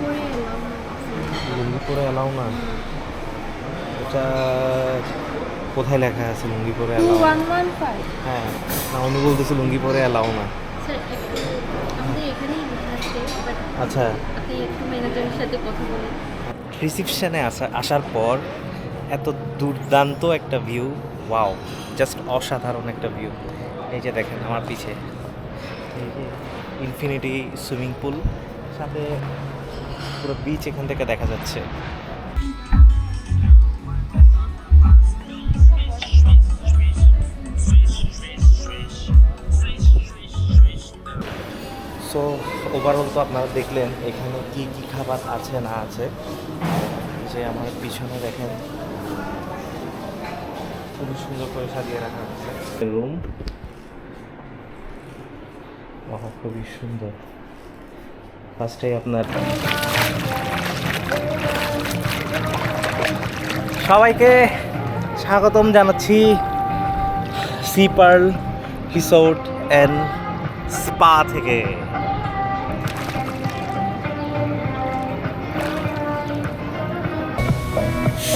পরে এলাম লুঙ্গি পরে এলাও না। এটা কোথায় লেখা আছে লুঙ্গি পরে এলাও হ্যাঁ না উনি বলতেছে লুঙ্গি পরে এলাও না। আচ্ছা। রিসিপশনে আসা আসার পর এত দুর্দান্ত একটা ভিউ ওয়াও জাস্ট অসাধারণ একটা ভিউ এই যে দেখেন আমার পিছে। ইনফিনিটি সুইমিং পুল সাথে পুরো বিচ এখান থেকে দেখা যাচ্ছে। সো ওভারঅল তো আপনারা দেখলেন এখানে কি কি খাবার আছে না আছে। যে আমার পিছনে দেখেন খুবই সুন্দর করে সাজিয়ে রাখা আছে রুম খুবই সুন্দর। ফার্স্টে আপনার সবাইকে স্বাগতম জানাচ্ছি sea pearl resort and spa থেকে।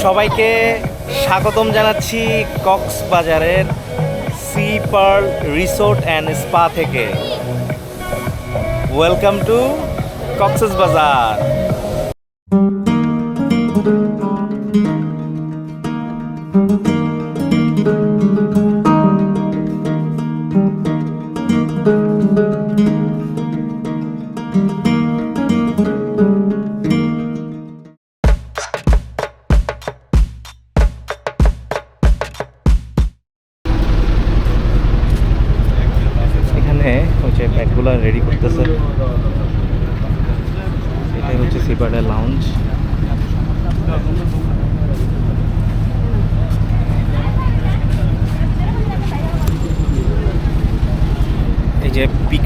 সবাইকে স্বাগতম জানাচ্ছি কক্সবাজারের sea pearl resort and spa থেকে। ওয়েলকাম টু কক্সেস বাজার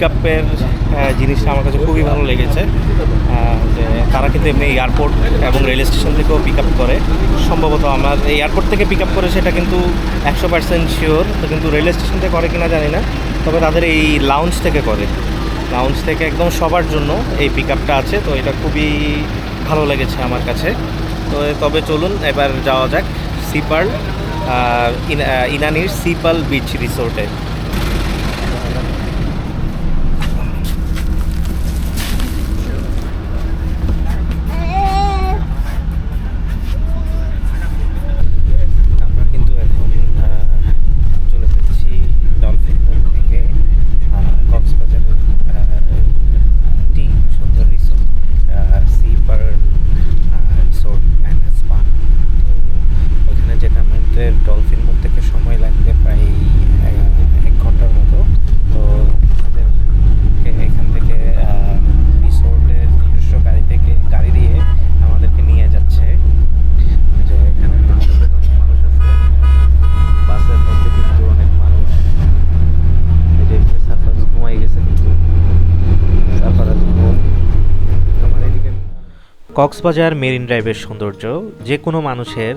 পিক আপের জিনিসটা আমার কাছে খুবই ভালো লেগেছে। যে তারা কিন্তু এমনি এয়ারপোর্ট এবং রেল স্টেশন থেকেও পিক আপ করে। সম্ভবত আমার এয়ারপোর্ট থেকে পিক আপ করে সেটা কিন্তু একশো পার্সেন্ট শিওর তো কিন্তু রেল স্টেশন থেকে করে কিনা জানি না। তবে তাদের এই লাউঞ্জ থেকে করে। লাউঞ্জ থেকে একদম সবার জন্য এই পিক আপটা আছে, তো এটা খুবই ভালো লেগেছে আমার কাছে। তো তবে চলুন, এবার যাওয়া যাক। সিপাল ইনানির সিপাল বিচ রিসোর্টে আমরা কিন্তু এখন আহ, চলে যাচ্ছি ডলফিন মোড় থেকে আহ, কক্সবাজারের টি সুন্দর resort sea pearl resort and spa তো ওখানে যেতে আমাদের ডলফিন মোড় থেকে সময় লাগবে প্রায় আহ, এক ঘণ্টার মতো তো আমাদেরকে এখান থেকে রিসোর্টের নিজস্ব গাড়ি থেকে গাড়ি দিয়ে আমাদেরকে নিয়ে যাচ্ছে যে এখানে মানুষ আছে বাসের মধ্যে কিন্তু অনেক মানুষ এই যে সাফার ঘুমাই গেছে কিন্তু সাফারাজ ঘুম আমার এদিকে কক্সবাজার মেরিন ড্রাইভের সৌন্দর্য যে কোনো মানুষের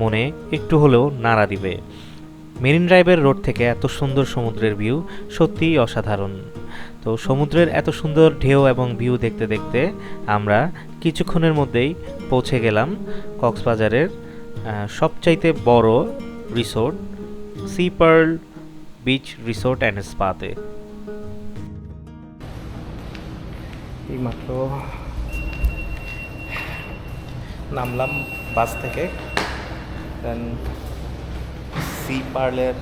মনে একটু হলেও নাড়া দিবে। মেরিন ড্রাইভের রোড থেকে এত সুন্দর সমুদ্রের ভিউ সত্যিই অসাধারণ। তো সমুদ্রের এত সুন্দর ঢেউ এবং ভিউ দেখতে দেখতে আমরা কিছুক্ষণের মধ্যেই পৌঁছে গেলাম কক্সবাজারের সবচাইতে বড় resort, sea pearl beach resort and স্পাতে এইমাত্র নামলাম বাস থেকে। দেন সি পার্লের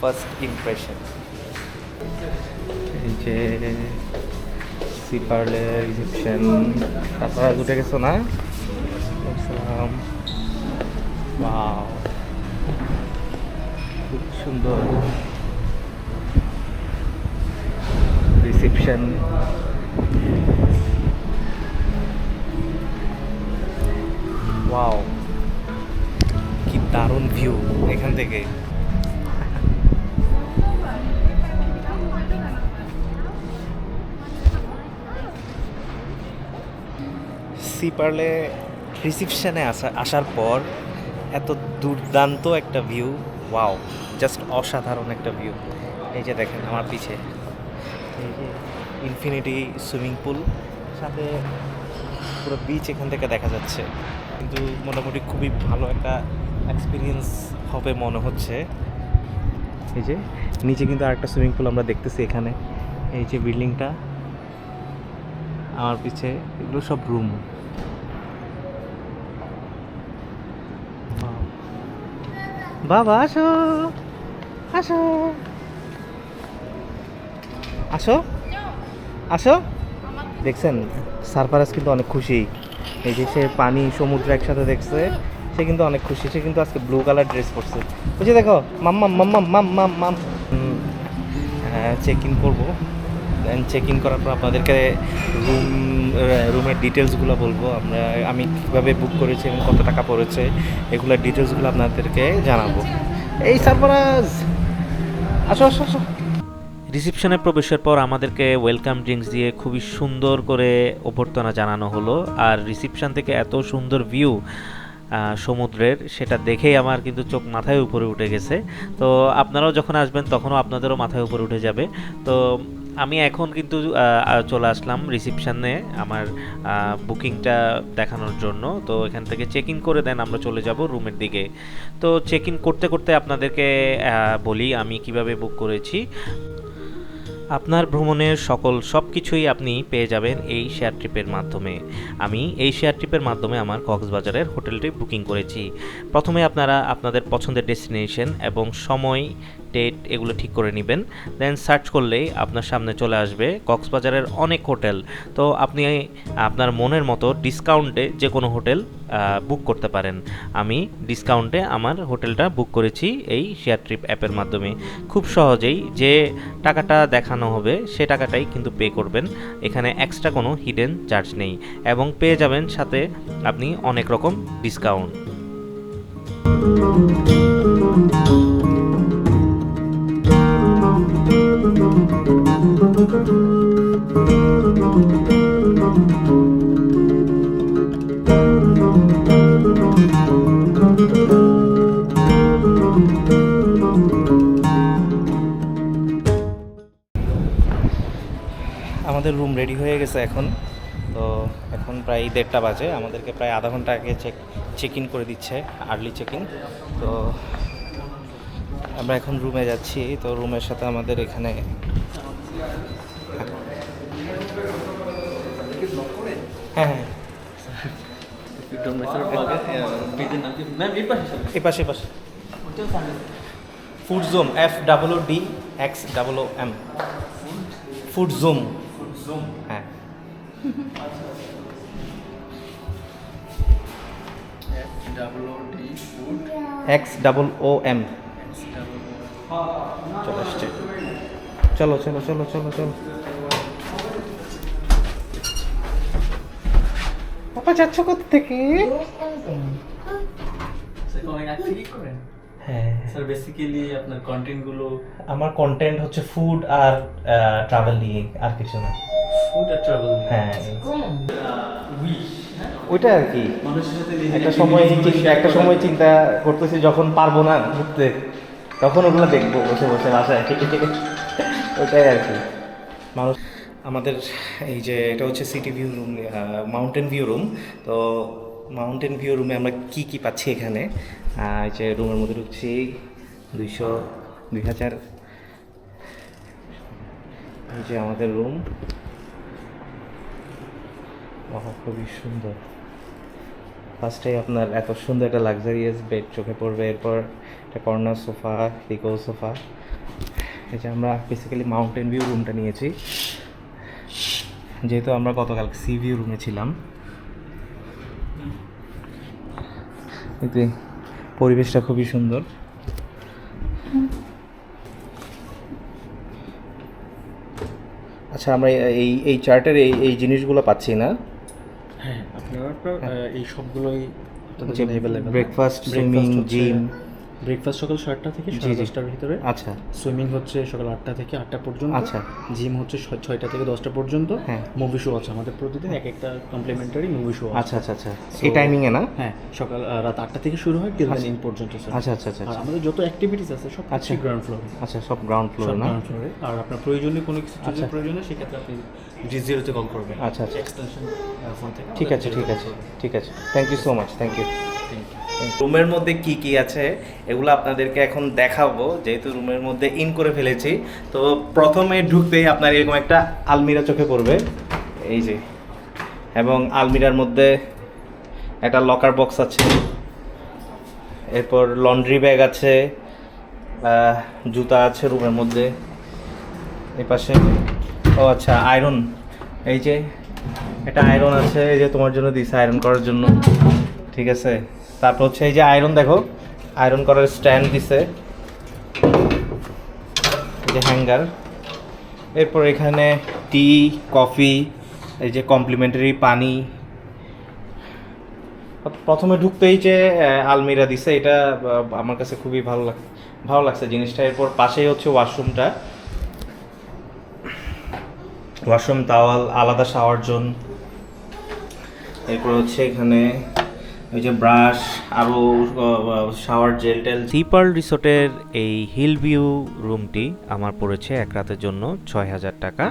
ফার্স্ট ইমপ্রেশন এই যে সি পার্লের রিসেপশন তারপর উঠে গেছো না? খুব সুন্দর। রিসেপশন ওয়াও কি দারুণ ভিউ এখান থেকে। সি পার্লে রিসিপশনে আসা আসার পর এত দুর্দান্ত একটা ভিউ ওয়াও জাস্ট অসাধারণ একটা ভিউ এই যে দেখেন আমার পিছে। এই যে ইনফিনিটি সুইমিং পুল সাথে পুরো বিচ এখান থেকে দেখা যাচ্ছে। কিন্তু মোটামুটি খুবই ভালো একটা এক্সপিরিয়েন্স হবে মনে হচ্ছে। এই যে, নিচে কিন্তু আরেকটা সুইমিং পুল আমরা দেখতেছি এখানে। এই যে বিল্ডিংটা, আমার পিছে এগুলো সব রুম বাবা, আসো আসো। আসো? আসো? দেখছেন, সারফারাজ কিন্তু অনেক খুশি। এই যে সে পানি সমুদ্র একসাথে দেখছে, সে কিন্তু অনেক খুশি। সে কিন্তু আজকে ব্লু কালার ড্রেস পরছে। বুঝে দেখো মাম্মাম মাম্মাম মাম মাম মাম চেক ইন করব। দেন চেক ইন করার পর আপনাদেরকে রুম রুমের ডিটেলসগুলো বলব। আমরা, আমি কীভাবে বুক করেছি এবং কত টাকা পড়েছে, এগুলোর ডিটেলসগুলো আপনাদেরকে জানাব। এই সারফারাজ! আসো আসো আসো। রিসেপশনে প্রবেশের পর আমাদেরকে ওয়েলকাম ড্রিঙ্কস দিয়ে খুবই সুন্দর করে অভ্যর্থনা জানানো হলো। আর রিসেপশন থেকে এত সুন্দর ভিউ সমুদ্রের, সেটা দেখেই আমার কিন্তু চোখ মাথায় উপরে উঠে গেছে। তো আপনারাও যখন আসবেন, তখনও আপনাদেরও মাথায় উপরে উঠে যাবে। তো আমি এখন কিন্তু চলে আসলাম রিসিপশানে আমার বুকিংটা দেখানোর জন্য। তো এখান থেকে চেক ইন করে দেন, আমরা চলে যাব রুমের দিকে। তো চেক ইন করতে করতে আপনাদেরকে বলি আমি কীভাবে বুক করেছি। আপনার ভ্রমণের সকল সব কিছুই আপনি পেয়ে যাবেন এই শেয়ার ট্রিপের মাধ্যমে। আমি এই শেয়ার ট্রিপের মাধ্যমে আমার কক্সবাজারের হোটেলটি বুকিং করেছি। প্রথমে আপনারা আপনাদের পছন্দের ডেস্টিনেশন এবং সময় ডেট এগুলো ঠিক করে নেবেন। দেন সার্চ করলেই আপনার সামনে চলে আসবে কক্সবাজারের অনেক হোটেল। তো আপনি আপনার মনের মতো ডিসকাউন্টে যে কোনো হোটেল বুক করতে পারেন। আমি ডিসকাউন্টে আমার হোটেলটা বুক করেছি এই শেয়ার ট্রিপ অ্যাপের মাধ্যমে। খুব সহজেই যে টাকাটা দেখানো হবে সে টাকাটাই কিন্তু পে করবেন। এখানে এক্সট্রা কোনো হিডেন চার্জ নেই এবং পেয়ে যাবেন সাথে আপনি অনেক রকম ডিসকাউন্ট আমাদের রুম রেডি হয়ে গেছে এখন। তো এখন প্রায় দেড়টা বাজে। আমাদেরকে প্রায় আধা ঘণ্টা আগে চেক চেক ইন করে দিচ্ছে আর্লি চেক ইন তো আমরা এখন রুমে যাচ্ছি তো রুমের সাথে আমাদের এখানে হ্যাঁ হ্যাঁ। পাশে পাশে। Food zoom F double O D X double O M food zoom হ্যাঁ। এক্স ডাবল ও এম চলে আসছে চলো চলো চলো চলো চলো। পাপা যাচ্ছ কোথা থেকে হ্যাঁ। স্যার বেসিক্যালি আপনার কন্টেন্টগুলো আমার কন্টেন্ট হচ্ছে ফুড আর ট্রাভেল নিয়ে আর কিছু না। ফুড আর ট্রাভেল হ্যাঁ। ওইটা আর কি। মানুষের সাথে নিজেকে একটা সময় একটা সময় চিন্তা করতেছি যখন পারব না ঘুরতে। তখন ওগুলো দেখব, বসে বসে বাসায়। ওইটাই আর কি। মানুষ আমাদের এই যে এটা হচ্ছে city view room mountain view room তো মাউন্টেন ভিউ রুমে আমরা কি কি পাচ্ছি এখানে? এই যে রুমের মধ্যে ঢুকছি, দুইশো দুই হাজার। এই যে আমাদের রুম খুবই সুন্দর। ফার্স্টে আপনার এত সুন্দর একটা লাক্সারিয়াস বেড চোখে পড়বে, এরপর একটা কর্নার সোফা পিকো সোফা এই যে আমরা বেসিক্যালি মাউন্টেন ভিউ রুমটা নিয়েছি। যেহেতু আমরা গতকাল সি ভিউ রুমে ছিলাম। এতে পরিবেশটা খুবই সুন্দর। আচ্ছা আমরা এই এই চার্টের এই এই জিনিসগুলো পাচ্ছি না। হ্যাঁ আপনারা তো, এই সবগুলোই ব্রেকফাস্ট সুইমিং জিম ব্রেকফাস্ট সকাল সাতটা থেকে সাড়ে দশটার ভিতরে। আচ্ছা। সুইমিং হচ্ছে সকাল আটটা থেকে আটটা পর্যন্ত। আচ্ছা। জিম হচ্ছে ছয়টা থেকে দশটা পর্যন্ত। হ্যাঁ। মুভি শো আছে আমাদের প্রতিদিন এক একটা কমপ্লিমেন্টারি মুভি শো আচ্ছা আচ্ছা আচ্ছা। এই টাইমিংয়ে না? হ্যাঁ সকাল রাত আটটা থেকে শুরু হয় টিল আচ্ছা। ইন পর্যন্ত স্যার আচ্ছা আচ্ছা আচ্ছা আর আচ্ছা। আমাদের যত অ্যাক্টিভিটিস আছে সব আচ্ছা। আচ্ছা গ্রাউন্ড ফ্লোরে আচ্ছা সব গ্রাউন্ড ফ্লোর না? গ্রাউন্ড ফ্লোরে আর আপনার প্রয়োজনীয় কোনো কিছু যদি আচ্ছা। প্রয়োজন হয় সেক্ষেত্রে আপনি জি জিরোতে কল করবেন। আচ্ছা, আচ্ছা। এক্সটেনশন ফোন থেকে ঠিক আছে ঠিক আছে ঠিক আছে। Thank you so much thank you thank you রুমের মধ্যে কি কি আছে এগুলো আপনাদেরকে এখন দেখাবো, যেহেতু রুমের মধ্যে ইন করে ফেলেছি। তো প্রথমে ঢুকতেই আপনার এরকম একটা আলমিরা চোখে পড়বে। এই যে, এবং আলমিরার মধ্যে একটা লকার বক্স আছে। এরপর লন্ড্রি ব্যাগ আছে জুতা আছে রুমের মধ্যে। এই পাশে, ও আচ্ছা আয়রন এই যে এটা আয়রন আছে, এই যে তোমার জন্য দিছে আয়রন করার জন্য। ঠিক আছে? তারপর হচ্ছে এই যে আয়রন দেখো আয়রন করার স্ট্যান্ড দিছে। যে হ্যাঙ্গার এরপর এখানে টি কফি এই যে কমপ্লিমেন্টারি পানি। প্রথমে ঢুকতেই যে আলমিরা দিছে, এটা আমার কাছে খুবই ভালো লাগ, ভালো লাগছে জিনিসটা। এরপর পাশেই হচ্ছে ওয়াশরুমটা ওয়াশরুম তাওয়াল আলাদা শাওয়ার জোন এরপর হচ্ছে এখানে ওই যে ব্রাশ আরও শাওয়ার জেল টেল। সিপার্ল রিসোর্টের এই হিল ভিউ রুমটি আমার পড়েছে এক রাতের জন্য ছয় হাজার টাকা।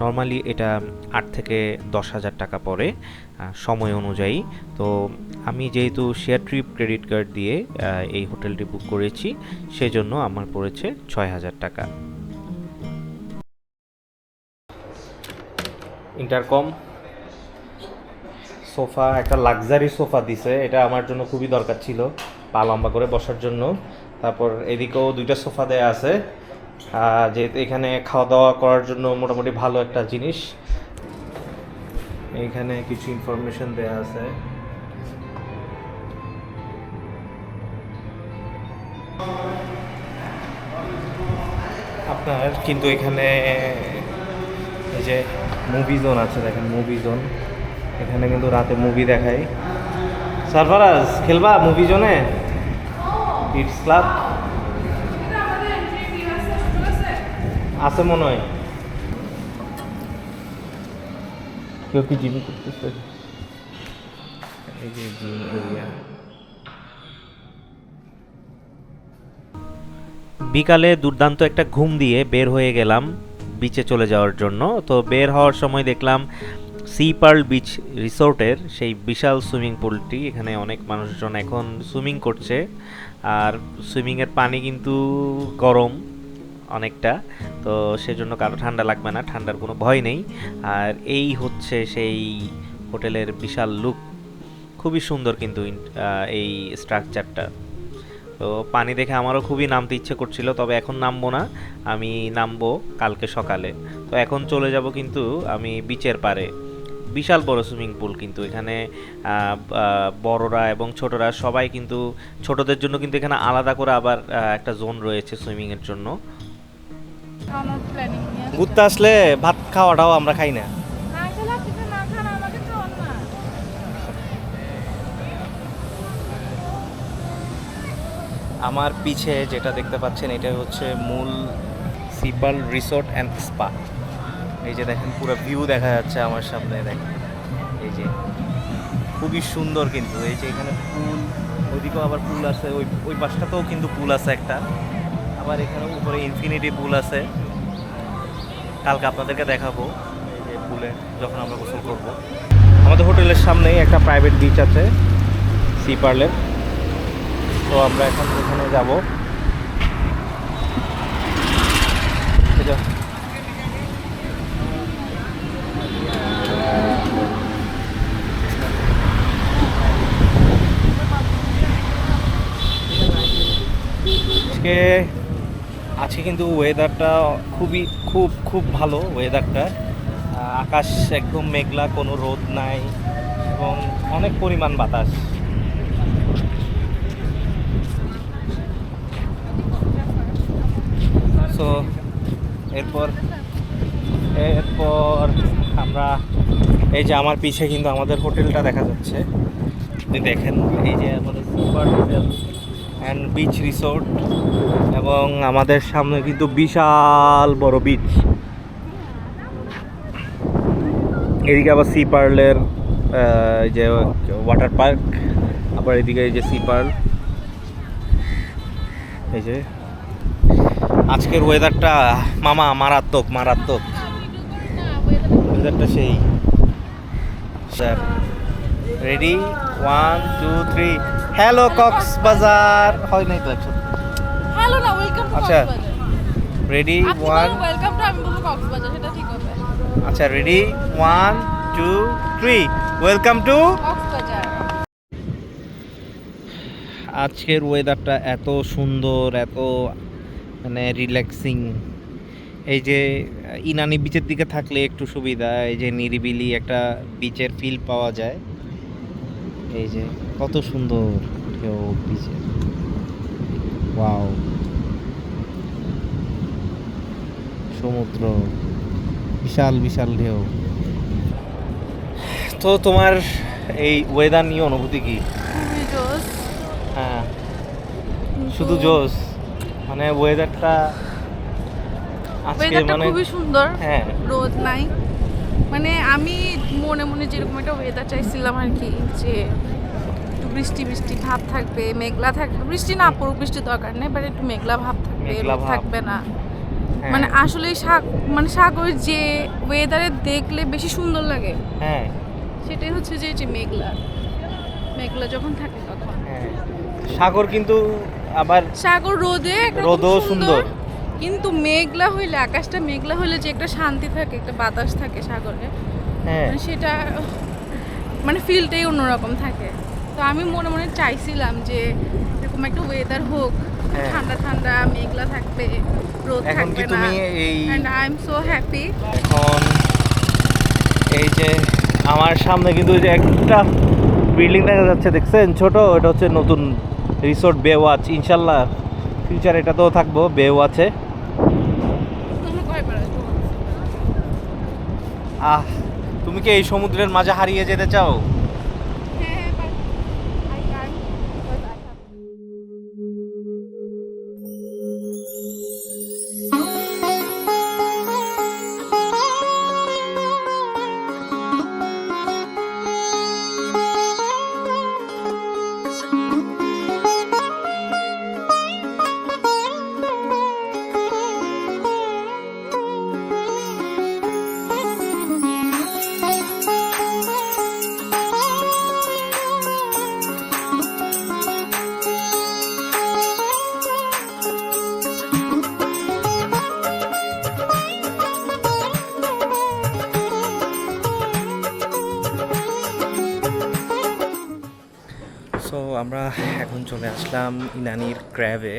নর্মালি এটা আট থেকে দশ হাজার টাকা পড়ে সময় অনুযায়ী। তো আমি যেহেতু শেয়ার ট্রিপ ক্রেডিট কার্ড দিয়ে এই হোটেলটি বুক করেছি সেজন্য আমার পড়েছে ছয় হাজার টাকা। ইন্টারকম সোফা, একটা লাক্সারি সোফা দিছে। এটা আমার জন্য খুবই দরকার ছিল, পা লম্বা করে বসার জন্য। তারপর এদিকেও দুইটা সোফা দেয়া আছে। যেহেতু এখানে খাওয়া দাওয়া করার জন্য মোটামুটি ভালো একটা জিনিস। এইখানে কিছু ইনফরমেশন দেয়া আছে। আপনার কিন্তু এখানে এই যে মুভি জোন আছে, দেখেন মুভি জোন এখানে কিন্তু রাতে মুভি দেখায়। সারফারাজ খেলবা মুভি জোনে? ইটস ক্লাব আছে মনে হয়। কেউ কি জিম করতেছে? এই যে জিম এরিয়া বিকালে দুর্দান্ত একটা ঘুম দিয়ে বের হয়ে গেলাম বিচে চলে যাওয়ার জন্য। তো বের হওয়ার সময় দেখলাম সি পার্ল বিচ রিসোর্টের সেই বিশাল সুইমিং পুলটি এখানে অনেক মানুষজন এখন সুইমিং করছে। আর সুইমিংয়ের পানি কিন্তু গরম অনেকটা, তো সেজন্য কারও ঠান্ডা লাগবে না, ঠান্ডার কোনো ভয় নেই। আর এই হচ্ছে সেই হোটেলের বিশাল লুক খুবই সুন্দর কিন্তু এই স্ট্রাকচারটা তো পানি দেখে আমারও খুবই নামতে ইচ্ছে করছিল, তবে এখন নামবো না, আমি নামবো কালকে সকালে। তো এখন চলে যাব কিন্তু আমি বিচের পারে। বিশাল বড় সুইমিং পুল কিন্তু এখানে বড়রা এবং ছোটরা সবাই কিন্তু, ছোটদের জন্য কিন্তু এখানে আলাদা করে আবার একটা জোন রয়েছে সুইমিংয়ের জন্য। ঘুরতে আসলে ভাত খাওয়াটাও আমরা খাই না আমার পিছে যেটা দেখতে পাচ্ছেন এটা হচ্ছে মূল সিপাল রিসোর্ট অ্যান্ড স্পা এই যে দেখেন, পুরো ভিউ দেখা যাচ্ছে আমার সামনে, দেখেন। এই যে, খুবই সুন্দর কিন্তু, এই যে এখানে পুল ওইদিকেও আবার পুল আছে, ওই ওই পাশটাতেও কিন্তু পুল আছে একটা। আবার এখানে উপরে ইনফিনিটি পুল আছে। কালকে আপনাদেরকে দেখাবো, এই যে পুলে যখন আমরা গোসল করব। আমাদের হোটেলের সামনেই একটা প্রাইভেট বিচ আছে সি পার্লের তো আমরা এখন ওখানে যাব। আজকে আজকে কিন্তু ওয়েদারটা খুবই, খুব খুব ভালো ওয়েদারটা আকাশ একদম মেঘলা, কোনো রোদ নাই, এবং অনেক পরিমাণ বাতাস। সো এরপর এরপর আমরা, এই যে আমার পিছে কিন্তু আমাদের হোটেলটা দেখা যাচ্ছে। আপনি দেখেন, এই যে আমাদের super hotel and beach resort এবং আমাদের সামনে কিন্তু বিশাল বড় বিচ এদিকে আবার সি পার্লের যে ওয়াটার পার্ক আবার এদিকে এই যে সি পার্ল এই যে, আজকের ওয়েদারটা মামা মারাত্মক মারাত্মক। ওয়েদারটা সেই। Ready one two three hello Cox's Bazar হয় নাই তো একসাথে? হ্যালো না ওয়েলকাম টু আচ্ছা। রেডি ওয়ান ওয়েলকাম টু আমি বলব কক্সবাজার সেটা ঠিক হবে। আচ্ছা ready one two three welcome to Cox's Bazar আজকের ওয়েদারটা এত সুন্দর এত মানে রিল্যাক্সিং এই যে ইনানি বিচের দিকে থাকলে একটু সুবিধা এই যে নিরিবিলি একটা বিচের ফিল পাওয়া যায়। এই যে। কত সুন্দর ঢেউ ওয়াও। সমুদ্র বিশাল বিশাল ঢেউ। তো তোমার এই ওয়েদার নিয়ে অনুভূতি কি? হ্যাঁ। শুধু জোস মানে ওয়েদারটা আজকে মানে খুবই সুন্দর। হ্যাঁ। রোদ নাই। মানে আমি মনে মনে যেরকম একটা ওয়েদার চাইছিলাম আর কি যে বৃষ্টি বৃষ্টি ভাব থাকবে মেঘলা থাকবে বৃষ্টি না পড়ুক বৃষ্টির দরকার নেই বাট একটু মেঘলা ভাব থাকবে থাকবে না। হ্যাঁ, মানে আসলে সাগ মানে সাগর যে ওয়েদারে দেখলে বেশি সুন্দর লাগে। হ্যাঁ। সেটাই হচ্ছে যে যে মেঘলা। মেঘলা যখন থাকে তখন। হ্যাঁ। সাগর কিন্তু আবার সাগর রোদে রোদও সুন্দর। কিন্তু মেঘলা হইলে আকাশটা মেঘলা হইলে যে একটা শান্তি থাকে একটা বাতাস থাকে সাগরে। হ্যাঁ। মানে সেটা মানে ফিলটাই অন্যরকম থাকে। তো আমি মনে মনে চাইছিলাম যে এরকম একটা ওয়েদার হোক হ্যাঁ। ঠান্ডা ঠান্ডা মেঘলা থাকবে রোদ থাকবে না। তুমি এই and I am so happy এখন এই যে আমার সামনে কিন্তু যে একটা বিল্ডিং দেখা যাচ্ছে দেখছেন? ছোট এটা হচ্ছে নতুন রিসোর্ট বে ওয়াচ ইনশাল্লাহ ফিউচার এটাতেও থাকব বে ওয়াচে আহ তুমি কি এই সমুদ্রের মাঝে হারিয়ে যেতে চাও? আমরা এখন চলে আসলাম ইনানির ক্র্যাবে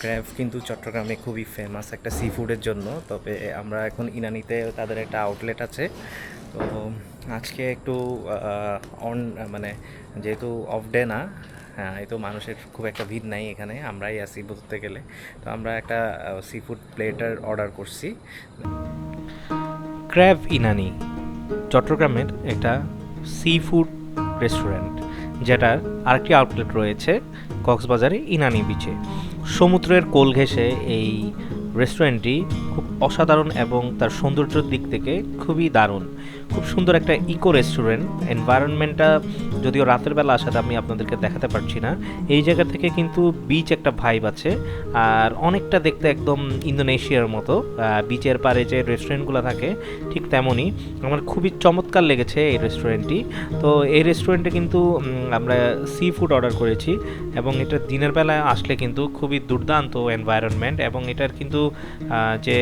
ক্র্যাব কিন্তু চট্টগ্রামে খুবই ফেমাস একটা সি ফুডের জন্য, তবে আমরা এখন ইনানিতে তাদের একটা আউটলেট আছে। তো আজকে একটু অন মানে যেহেতু অফ ডে না হ্যাঁ এই তো মানুষের খুব একটা ভিড় নাই এখানে, আমরাই আসি বলতে গেলে। তো আমরা একটা সি ফুড প্লেটার অর্ডার করছি। ক্র্যাব ইনানি, চট্টগ্রামের একটা সি ফুড রেস্টুরেন্ট যেটার আরেকটি আউটলেট রয়েছে কক্সবাজারে ইনানি বিচে সমুদ্রের কোল ঘেঁষে এই রেস্টুরেন্টটি খুব অসাধারণ এবং তার সৌন্দর্যের দিক থেকে খুবই দারুণ। খুব সুন্দর একটা ইকো রেস্টুরেন্ট এনভায়রনমেন্টটা যদিও রাতের বেলা আসাতে আমি আপনাদেরকে দেখাতে পারছি না, এই জায়গা থেকে কিন্তু বিচ একটা ভাইব আছে, আর অনেকটা দেখতে একদম ইন্দোনেশিয়ার মতো বিচের পারে যে রেস্টুরেন্টগুলো থাকে, ঠিক তেমনই। আমার খুবই চমৎকার লেগেছে এই রেস্টুরেন্টটি তো এই রেস্টুরেন্টে কিন্তু আমরা সি ফুড অর্ডার করেছি, এবং এটা দিনের বেলায় আসলে কিন্তু খুবই দুর্দান্ত এনভায়রনমেন্ট এবং এটার কিন্তু যে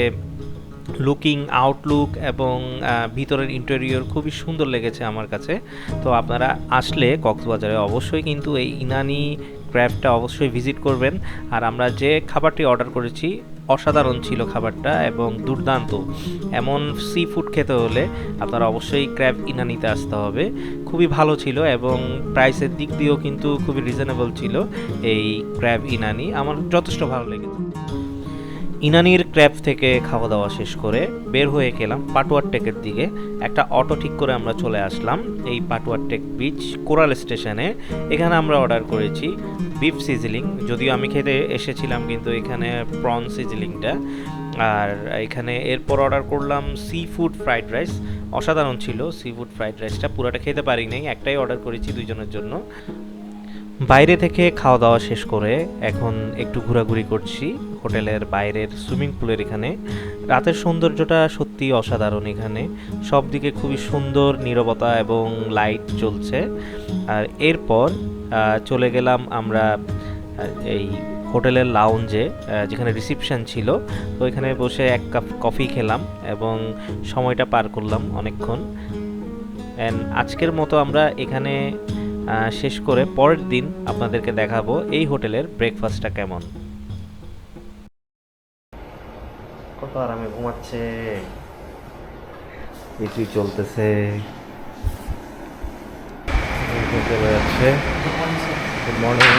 লুকিং আউটলুক এবং ভিতরের ইন্টেরিয়র খুবই সুন্দর লেগেছে আমার কাছে। তো আপনারা আসলে কক্সবাজারে অবশ্যই কিন্তু এই ইনানি ক্র্যাবটা অবশ্যই ভিজিট করবেন। আর আমরা যে খাবারটি অর্ডার করেছি, অসাধারণ ছিল খাবারটা এবং দুর্দান্ত। এমন সি ফুড খেতে হলে আপনারা অবশ্যই ক্র্যাব ইনানিতে আসতে হবে। খুবই ভালো ছিল এবং প্রাইসের দিক দিয়েও কিন্তু খুবই রিজনেবল ছিল এই ক্র্যাব ইনানি। আমার যথেষ্ট ভালো লেগেছে। ইনানির ক্র্যাব থেকে খাওয়া দাওয়া শেষ করে বের হয়ে গেলাম পাটুয়ার টেকের দিকে। একটা অটো ঠিক করে আমরা চলে আসলাম এই পাটুয়ার টেক বিচ কোরাল স্টেশনে। এখানে আমরা অর্ডার করেছি বিফ সিজলিং। যদিও আমি খেতে এসেছিলাম কিন্তু এখানে প্রন সিজলিংটা। আর এখানে এরপর অর্ডার করলাম সি ফুড ফ্রাইড রাইস অসাধারণ ছিল সি ফুড ফ্রাইড রাইসটা পুরোটা খেতে পারি নাই একটাই অর্ডার করেছি দুজনের জন্য। বাইরে থেকে খাওয়া দাওয়া শেষ করে এখন একটু ঘোরাঘুরি করছি হোটেলের বাইরের সুইমিং পুলের এখানে। রাতের সৌন্দর্যটা সত্যি অসাধারণ এখানে। সব দিকে খুবই সুন্দর নীরবতা এবং লাইট চলছে আর এরপর চলে গেলাম আমরা এই হোটেলের লাউঞ্জে যেখানে রিসিপশান ছিল। তো এখানে বসে এক কাপ কফি খেলাম এবং সময়টা পার করলাম অনেকক্ষণ। অ্যান্ড আজকের মতো আমরা এখানে শেষ করে পরের দিন আপনাদেরকে দেখাবো এই হোটেলের ব্রেকফাস্টটা কেমন। কত আরামে ঘুমাচ্ছে। এসি চলতেছে। মর্নিং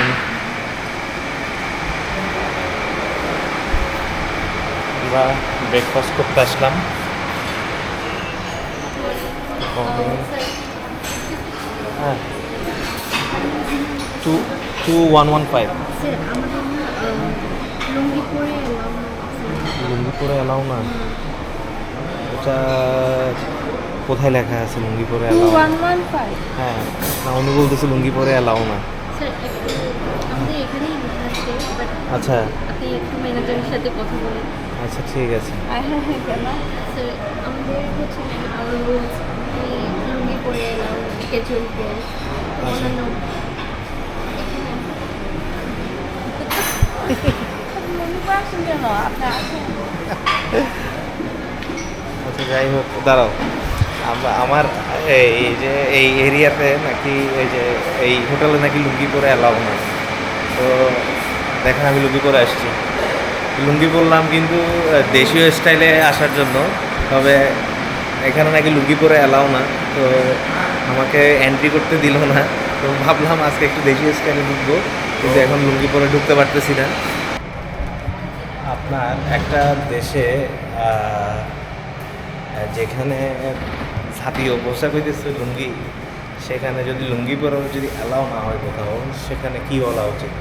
আমরা ব্রেকফাস্ট করতে আসলাম। হ্যাঁ। Two two one one five লুঙ্গি পরে এলাও না। এটা কোথায় লেখা আছে লুঙ্গি পরে এলাও ওয়ান ওয়ান ফাইভ হ্যাঁ না উনি বলতেছে লুঙ্গি পরে এলাও না। আচ্ছা। একটু ম্যানেজারের সাথে কথা বলেন। আচ্ছা ঠিক আছে। হ্যাঁ হ্যাঁ হ্যাঁ কেন স্যার আমাদের হচ্ছে আমার রুলস লুঙ্গি পরে এলাম ক্যাজুয়াল ড্রেস। অন্যান্য মনে করছেন কেন আপনি আসেন আচ্ছা যাই হোক, দাঁড়াও। আমার এই যে, এই এরিয়াতে নাকি এই যে, এই হোটেলে নাকি লুঙ্গি পরে এলাও না। তো দেখেন, আমি লুঙ্গি পরে আসছি। লুঙ্গি পরলাম কিন্তু দেশীয় স্টাইলে আসার জন্য। তবে এখানে নাকি লুঙ্গি পরে এলাও না। তো আমাকে এন্ট্রি করতে দিল না। তো ভাবলাম আজকে একটু দেশীয় স্টাইলে ঢুকবো কিন্তু এখন লুঙ্গি পরে ঢুকতে পারতেছি না। আপনার একটা দেশে যেখানে জাতীয় পোশাক হইতেছে লুঙ্গি, সেখানে যদি লুঙ্গি পরেও যদি অ্যালাউ না হয় কোথাও, সেখানে কি বলা উচিত?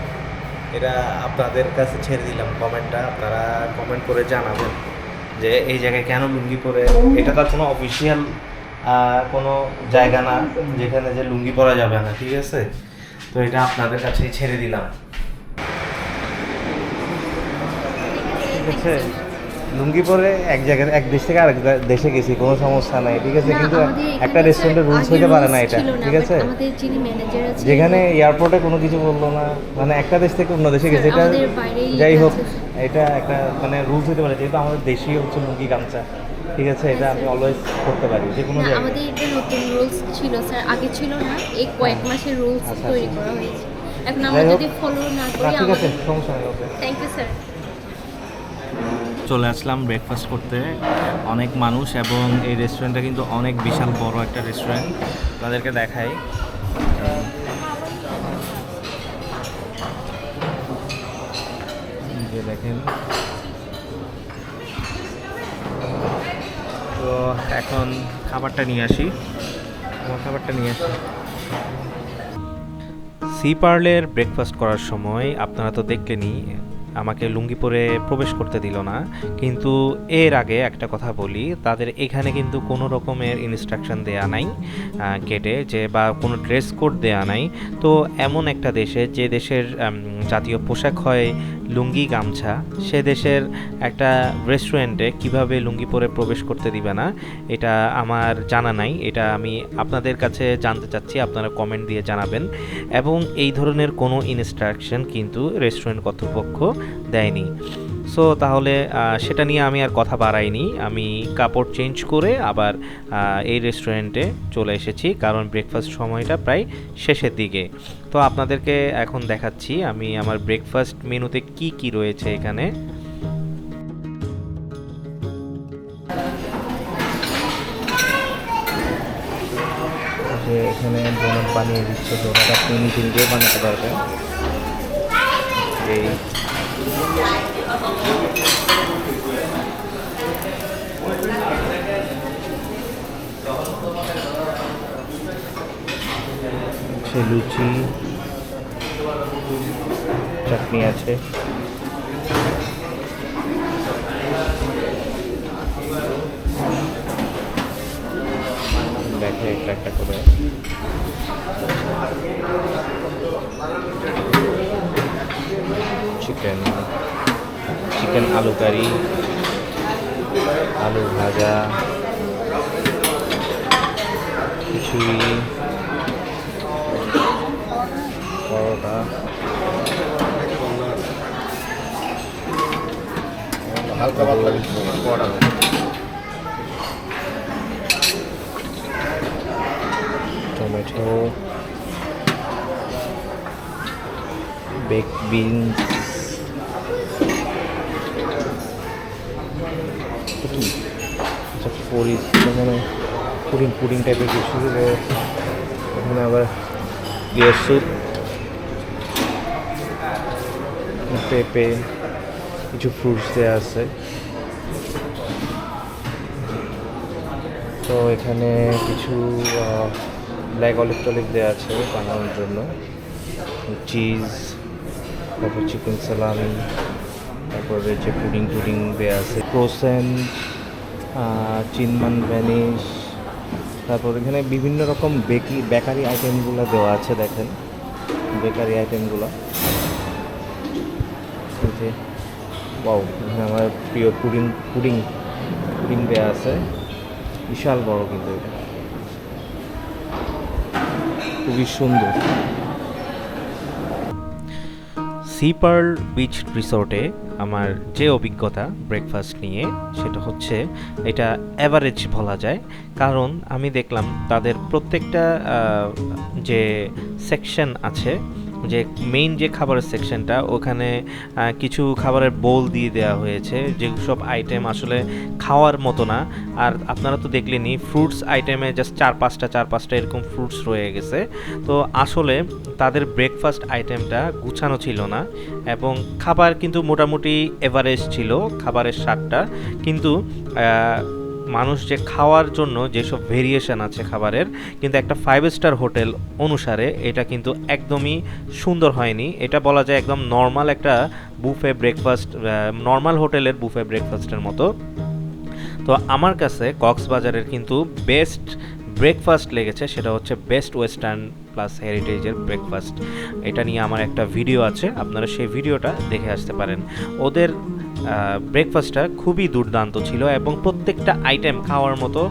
এটা আপনাদের কাছে ছেড়ে দিলাম কমেন্টটা আপনারা কমেন্ট করে জানাবেন যে এই জায়গায় কেন লুঙ্গি পরে? এটা তার কোনো অফিসিয়াল কোনো জায়গা না যেখানে যে লুঙ্গি পরা যাবে না, ঠিক আছে? তো এটা আপনাদের কাছেই ছেড়ে দিলাম। ঠিক আছে। লুঙ্গি পরে এক জায়গায় এক দেশ থেকে আরেক দেশে গেছি কোনো সমস্যা নাই ঠিক আছে? কিন্তু একটা রেস্টুরেন্টের রুলস হইতে পারে না এটা ঠিক আছে? যেখানে এয়ারপোর্টে কোনো কিছু বলল না মানে একটা দেশ থেকে অন্য দেশে গেছে এটা যাই হোক এটা একটা মানে রুলস হতে পারে যেহেতু আমাদের দেশীয় হচ্ছে লুঙ্গি গামছা ঠিক আছে? এটা আমি অলওয়েজ করতে পারি যে কোনো জায়গায়। আমাদের এটা নতুন রুলস ছিল স্যার আগে ছিল না এই কয়েক মাসের রুলস আচ্ছা, তৈরি আচ্ছা। করা হয়েছে। এখন আমরা। যদি ফলো না করি ঠিক আছে আমাদের সমস্যা ওকে থ্যাংক ইউ স্যার চলে আসলাম ব্রেকফাস্ট করতে। অনেক মানুষ এবং এই রেস্টুরেন্টটা কিন্তু অনেক বিশাল বড় একটা রেস্টুরেন্ট তাদেরকে দেখাই। দেখেন। তো এখন খাবারটা নিয়ে আসি। আমার খাবারটা নিয়ে আসি। সি পার্লের ব্রেকফাস্ট করার সময় আপনারা তো দেখলেনই আমাকে লুঙ্গি পরে প্রবেশ করতে দিল না। কিন্তু এর আগে একটা কথা বলি, তাদের এখানে কিন্তু কোনো রকমের ইনস্ট্রাকশন দেয়া নাই গেটে যে বা কোনো ড্রেস কোড দেয়া নাই। তো এমন একটা দেশে, যে দেশের জাতীয় পোশাক হয় লুঙ্গি গামছা, সে দেশের একটা রেস্টুরেন্টে কীভাবে লুঙ্গি পরে প্রবেশ করতে দিবে না, এটা আমার জানা নাই। এটা আমি আপনাদের কাছে জানতে চাচ্ছি, আপনারা কমেন্ট দিয়ে জানাবেন। এবং এই ধরনের কোনো ইনস্ট্রাকশন কিন্তু রেস্টুরেন্ট কর্তৃপক্ষ দেয়নি। সো তাহলে সেটা নিয়ে আমি আর কথা বাড়াইনি। আমি কাপড় চেঞ্জ করে আবার এই রেস্টুরেন্টে চলে এসেছি, কারণ ব্রেকফাস্ট সময়টা প্রায় শেষের দিকে। তো আপনাদেরকে এখন দেখাচ্ছি, আমি আমার ব্রেকফাস্ট মেনুতে কি কি রয়েছে এখানে। যে এখানে ডোনাট বানিয়ে দিচ্ছে ডোনাট আপনি নিজে নিজেও বানাতে পারবেন। এই সে লুচি চাটনি আছে। দেখে একটা একটা করে। চিকেন চিকেন আলু কারি আলু ভাজা খিচুড়ি পরোটা। হালকা পাতলা টমেটো বেক কি আচ্ছা পরিস মানে পুডিং পুডিং টাইপের কিছু এখানে আবার বিয়ের স্যুপ পেঁপে, কিছু ফ্রুটস দেওয়া আছে। তো এখানে কিছু ব্ল্যাক অলিভ টলিভ দেওয়া আছে বানানোর জন্য। চিজ তারপর চিকেন সালামি তারপরে যে পুডিং টুডিং দেওয়া আছে। ক্রোসেন্ট চিনমান ভ্যানিশ, তারপর এখানে বিভিন্ন রকম বেকি, বেকারি আইটেমগুলো দেওয়া আছে দেখেন। বেকারি আইটেমগুলো। বাউ এখানে আমার প্রিয় পুডিং পুডিং পুডিং দেওয়া আছে। বিশাল বড় কিন্তু এটা। খুবই সুন্দর। সিপার্ল বিচ রিসোর্টে আমার যে অভিজ্ঞতা ব্রেকফাস্ট নিয়ে, সেটা হচ্ছে এটা অ্যাভারেজ বলা যায়। কারণ আমি দেখলাম তাদের প্রত্যেকটা যে সেকশন আছে যে মেইন যে খাবারের সেকশনটা ওখানে কিছু খাবারের বোল দিয়ে দেওয়া হয়েছে, যেসব আইটেম আসলে খাওয়ার মতো না। আর আপনারা তো দেখলেনই ফ্রুটস আইটেমে জাস্ট চার পাঁচটা চার পাঁচটা এরকম ফ্রুটস রয়ে গেছে। তো আসলে তাদের ব্রেকফাস্ট আইটেমটা গুছানো ছিল না এবং খাবার কিন্তু মোটামুটি এভারেজ ছিল, খাবারের স্বাদটা। কিন্তু মানুষ যে খাওয়ার জন্য যেসব ভেরিয়েশন আছে খাবারের, কিন্তু একটা ফাইভ স্টার হোটেল অনুসারে এটা কিন্তু একদমই সুন্দর হয়নি। এটা বলা যায় একদম নর্মাল একটা বুফে ব্রেকফাস্ট নর্মাল হোটেলের বুফে ব্রেকফাস্টের মতো। তো আমার কাছে কক্সবাজারের কিন্তু বেস্ট ব্রেকফাস্ট লেগেছে, সেটা হচ্ছে বেস্ট ওয়েস্টার্ন প্লাস হেরিটেজের ব্রেকফাস্ট এটা নিয়ে আমার একটা ভিডিও আছে, আপনারা সেই ভিডিওটা দেখে আসতে পারেন। ওদের ব্রেকফাস্টটা খুবই দুর্দান্ত ছিল এবং প্রত্যেকটা আইটেম খাওয়ার মতো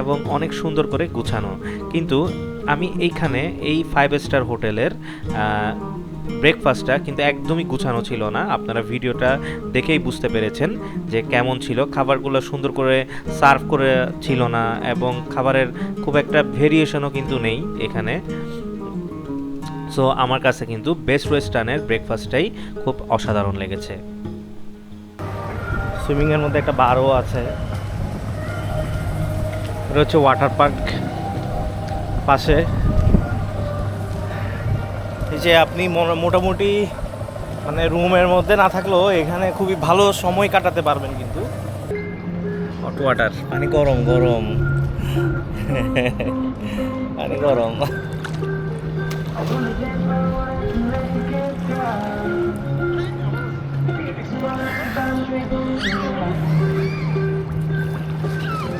এবং অনেক সুন্দর করে গুছানো। কিন্তু আমি এইখানে এই ফাইভ স্টার হোটেলের ব্রেকফাস্টটা কিন্তু একদমই গুছানো ছিল না। আপনারা ভিডিওটা দেখেই বুঝতে পেরেছেন যে কেমন ছিল। খাবারগুলো সুন্দর করে সার্ভ করে ছিল না এবং খাবারের খুব একটা ভেরিয়েশনও কিন্তু নেই এখানে। সো আমার কাছে কিন্তু বেস্ট ওয়েস্টার্নের ব্রেকফাস্টটাই খুব অসাধারণ লেগেছে। সুইমিংয়ের মধ্যে একটা বারও আছে। এটা হচ্ছে ওয়াটার পার্ক পাশে। এই যে আপনি মোটামুটি মানে রুমের মধ্যে না থাকলেও এখানে খুবই ভালো সময় কাটাতে পারবেন কিন্তু। হট ওয়াটার পানি গরম গরম। পানি গরম।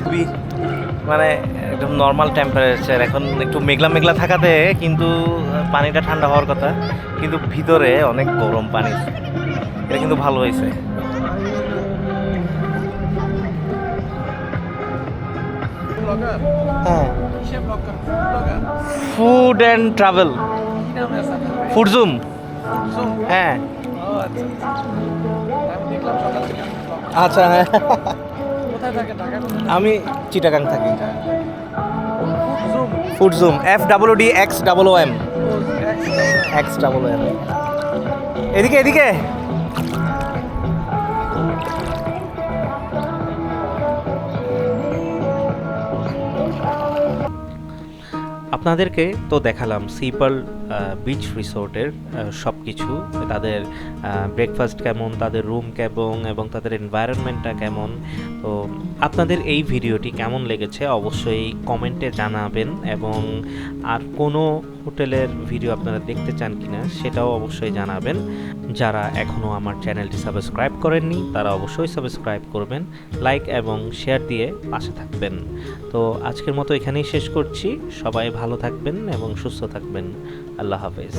খুবই মানে একদম নর্মাল টেম্পারেচার এখন একটু মেঘলা মেঘলা থাকাতে কিন্তু পানিটা ঠান্ডা হওয়ার কথা কিন্তু ভিতরে অনেক গরম পানি। এটা কিন্তু ভালো হয়েছে। হ্যাঁ। ফুড অ্যান্ড ট্রাভেল আচ্ছা হ্যাঁ। আমি চিটাগাং থাকি food zoom F double D X double O M X double M এদিকে এদিকে। আপনাদেরকে তো দেখালাম সিপাল বিচ রিসোর্টের সব কিছু তাদের ব্রেকফাস্ট কেমন, তাদের রুম কেমন, এবং তাদের এনভায়রনমেন্টটা কেমন তো আপনাদের এই ভিডিওটি কেমন লেগেছে অবশ্যই কমেন্টে জানাবেন এবং আর কোনো হোটেলের ভিডিও আপনারা দেখতে চান কিনা সেটাও অবশ্যই জানাবেন। যারা এখনও আমার চ্যানেলটি সাবস্ক্রাইব করেননি, তারা অবশ্যই সাবস্ক্রাইব করবেন, লাইক এবং শেয়ার দিয়ে পাশে থাকবেন। তো আজকের মতো এখানেই শেষ করছি। সবাই ভালো থাকবেন এবং সুস্থ থাকবেন। আল্লাহ হাফেজ।